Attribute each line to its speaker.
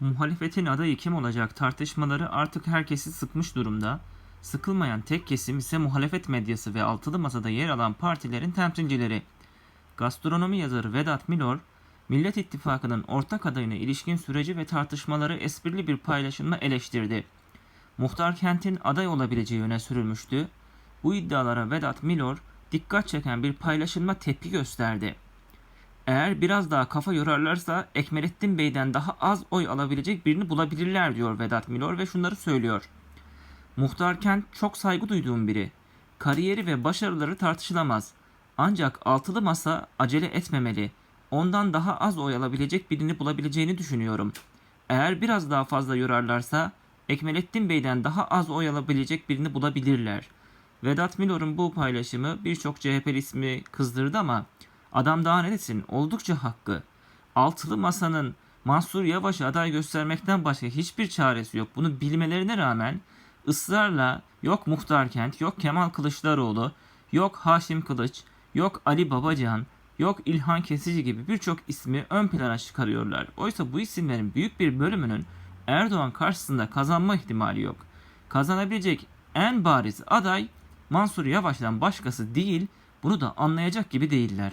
Speaker 1: Muhalefetin adayı kim olacak tartışmaları artık herkesi sıkmış durumda. Sıkılmayan tek kesim ise muhalefet medyası ve altılı masada yer alan partilerin temsilcileri. Gastronomi yazarı Vedat Milor, Millet İttifakı'nın ortak adayına ilişkin süreci ve tartışmaları esprili bir paylaşımla eleştirdi. Muhtar Kent'in aday olabileceği öne sürülmüştü. Bu iddialara Vedat Milor dikkat çeken bir paylaşımla tepki gösterdi. Eğer biraz daha kafa yorarlarsa Ekmelettin Bey'den daha az oy alabilecek birini bulabilirler diyor Vedat Milor ve şunları söylüyor. Muhtar Kent çok saygı duyduğum biri. Kariyeri ve başarıları tartışılamaz. Ancak altılı masa acele etmemeli. Ondan daha az oy alabilecek birini bulabileceğini düşünüyorum. Eğer biraz daha fazla yorarlarsa Ekmelettin Bey'den daha az oy alabilecek birini bulabilirler. Vedat Milor'un bu paylaşımı birçok CHP'li ismi kızdırdı ama adam daha ne desin oldukça hakkı. Altılı masanın Mansur Yavaş'ı aday göstermekten başka hiçbir çaresi yok. Bunu bilmelerine rağmen ısrarla yok Muhtar Kent, yok Kemal Kılıçdaroğlu, yok Haşim Kılıç, yok Ali Babacan, yok İlhan Kesici gibi birçok ismi ön plana çıkarıyorlar. Oysa bu isimlerin büyük bir bölümünün Erdoğan karşısında kazanma ihtimali yok. Kazanabilecek en bariz aday Mansur Yavaş'tan başkası değil, bunu da anlayacak gibi değiller.